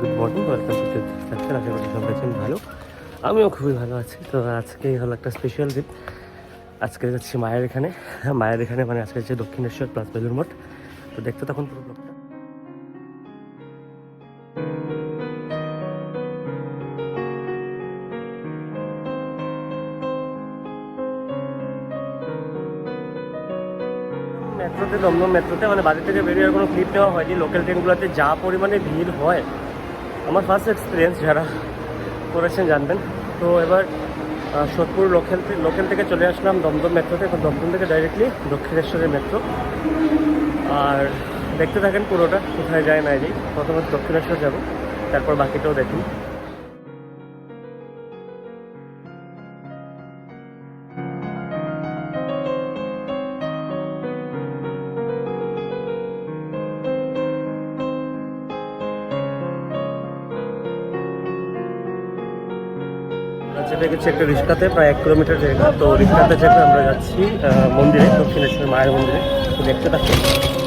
Good morning welcome to factor আশা করি সবাই আছেন ভালো। আমিও খুবই ভালো আছি। তো আজকে হলো একটা স্পেশাল দিন। আজকে যাচ্ছি মায়ের এখানে। মায়ের এখানে মানে আজকে হচ্ছে দক্ষিণেশ্বর প্লাস বেলুর মঠ। তো দেখতে তখন পুরো ব্লগটা মেট্রোতে দমদম মেট্রোতে মানে বাড়ি থেকে বেরিয়ে কোনো ক্লিপ নেওয়া হয়নি। লোকাল ট্রেনগুলোতে যা পরিমাণে ভিড় হয় আমার ফার্স্ট এক্সপিরিয়েন্স যারা করেছেন জানবেন। তো এবার সোদপুর লোকেল লোকেল থেকে চলে আসলাম দমদম মেট্রোতে। এখন দমদম থেকে ডাইরেক্টলি দক্ষিণেশ্বরের মেট্রো। আর দেখতে থাকেন পুরোটা, কোথায় যায় না যাই প্রথমে দক্ষিণেশ্বর যাব, তারপর বাকিটাও দেখুন। চেপে একটা রিক্সাতে, প্রায় এক কিলোমিটার জায়গা। তো রিক্সাতে চেপে আমরা যাচ্ছি মন্দিরে দক্ষিণেশ্বর মায়ের মন্দিরে। তো দেখতে থাকুন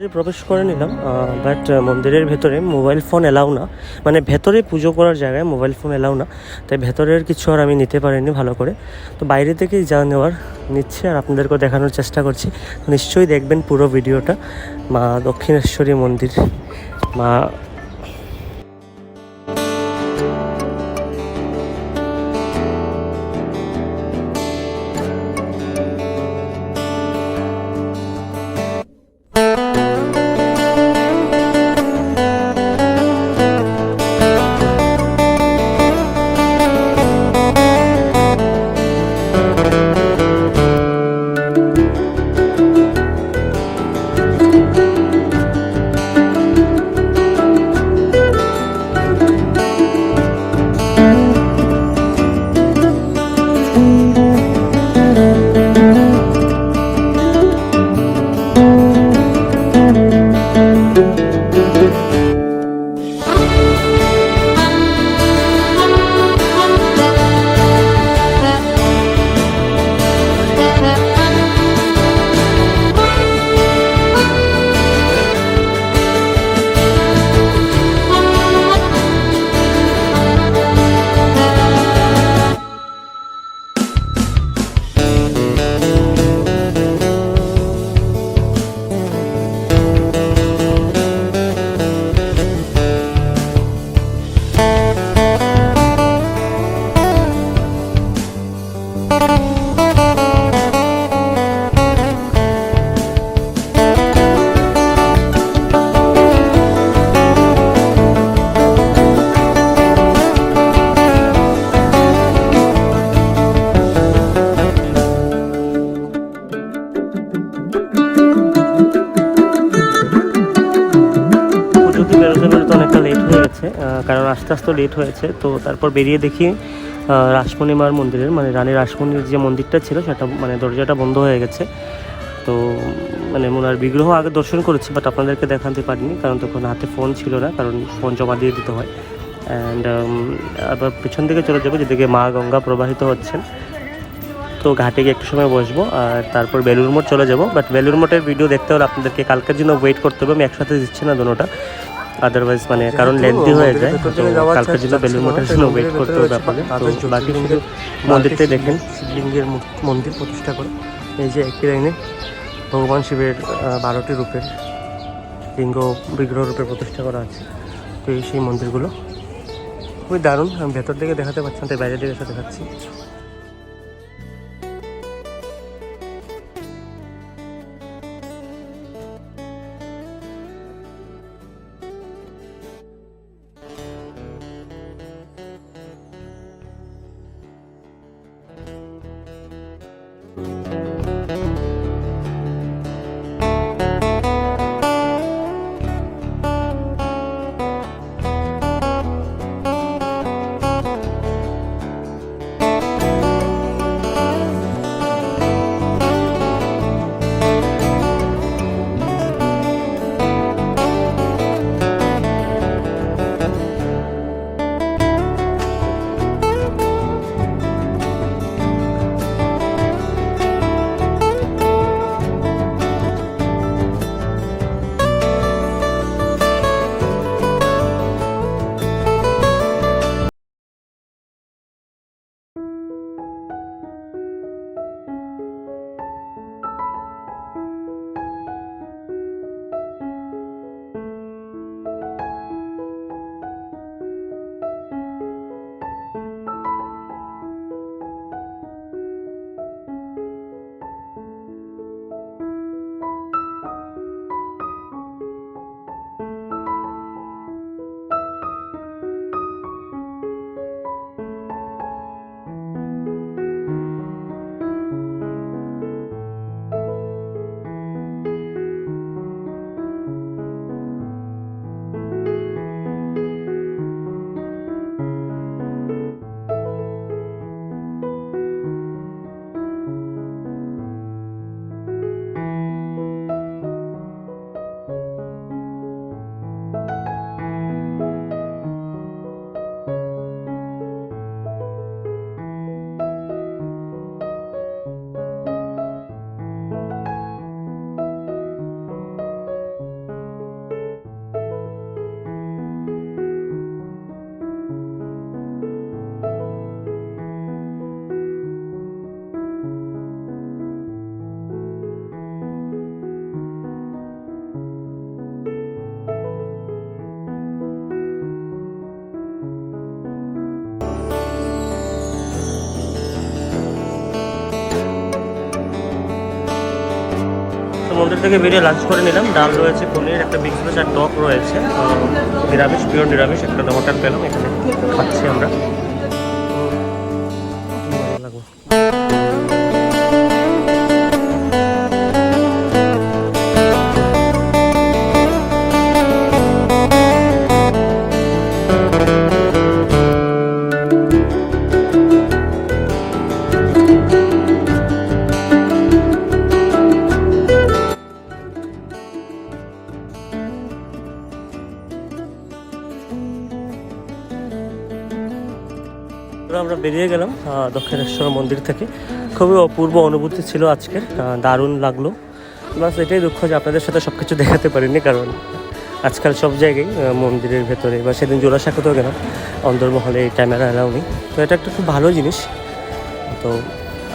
প্রবেশ করে নিলাম বাট মন্দিরের ভেতরে মোবাইল ফোন এলাও না। মানে ভেতরে পুজো করার জায়গায় মোবাইল ফোন এলাও না, তাই ভেতরের কিছু আর আমি নিতে পারিনি ভালো করে। তো বাইরে থেকেই যা নেওয়ার নিচ্ছে আর আপনাদেরকেও দেখানোর চেষ্টা করছি। নিশ্চয়ই দেখবেন পুরো ভিডিওটা মা দক্ষিণেশ্বরী মন্দির, মা কারণ আস্তে আস্তে লেট হয়েছে তো তারপর বেরিয়ে দেখি আহ, রাসমণি মার মন্দিরের মানে রানী রাসমণির যে মন্দিরটা ছিল সেটা মানে দরজাটা বন্ধ হয়ে গেছে। তো মানে ওনার বিগ্রহ আগে দর্শন করেছি বাট আপনাদেরকে দেখাতে পারিনি কারণ তখন হাতে ফোন ছিল না কারণ ফোন জমা দিয়ে দিতে হয়। অ্যান্ড আবার পিছন দিকে চলে যাব যেদিকে মা গঙ্গা প্রবাহিত হচ্ছেন। তো ঘাটে গিয়ে একটু সময় বসবো আর তারপর বেলুর মঠ চলে যাব। বাট বেলুর মঠের ভিডিও দেখতে হলে আপনাদেরকে কালকের জন্য ওয়েট করতে হবে আমি একসাথে দিচ্ছি না দুটোটা আদারওয়াইজ মানে কারণ লেন্থি হয়ে যায় তো কালকের জন্য বেলুর মঠের জন্য ওয়েট করতে হবে আপনাদের তো বাকি শুধু মন্দিরটাই দেখেন শিবলিঙ্গের মন্দির প্রতিষ্ঠা করে। এই যে একই লাইনে ভগবান শিবের বারোটি রূপের লিঙ্গ বিগ্রহ রূপে প্রতিষ্ঠা করা আছে। তো এই সেই মন্দিরগুলো। খুবই দারুণ আমি ভেতর দিকে দেখাতে পারছি না তাই বাইরের দিকে এসে দেখাচ্ছি। মন্দির থেকে বেরিয়ে লাঞ্চ করে নিলাম। ডাল রয়েছে, পনির, একটা মিক্স ভেজ আর টক রয়েছে। নিরামিষ পিওর নিরামিষ, একটা হোটেল পেলাম। এখানে খাচ্ছি আমরা। বেরিয়ে গেলাম দক্ষিণেশ্বর মন্দির থেকে। খুবই অপূর্ব অনুভূতি ছিল আজকের দারুণ লাগল। প্লাস এটাই দুঃখ যে আপনাদের সাথে সব কিছু দেখাতে পারিনি, কারণ আজকাল সব জায়গায় মন্দিরের ভেতরে, বা সেদিন জোড়াসাঁকোতেও গেলাম, অন্দরমহলে ক্যামেরা এলাও নেই। তো এটা একটা খুব ভালো জিনিস। তো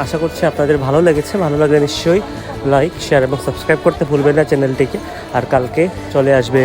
আশা করছি আপনাদের ভালো লেগেছে, ভালো লাগলে নিশ্চয়ই লাইক শেয়ার এবং সাবস্ক্রাইব করতে ভুলবেন না চ্যানেলটিকে। আর কালকে চলে আসবে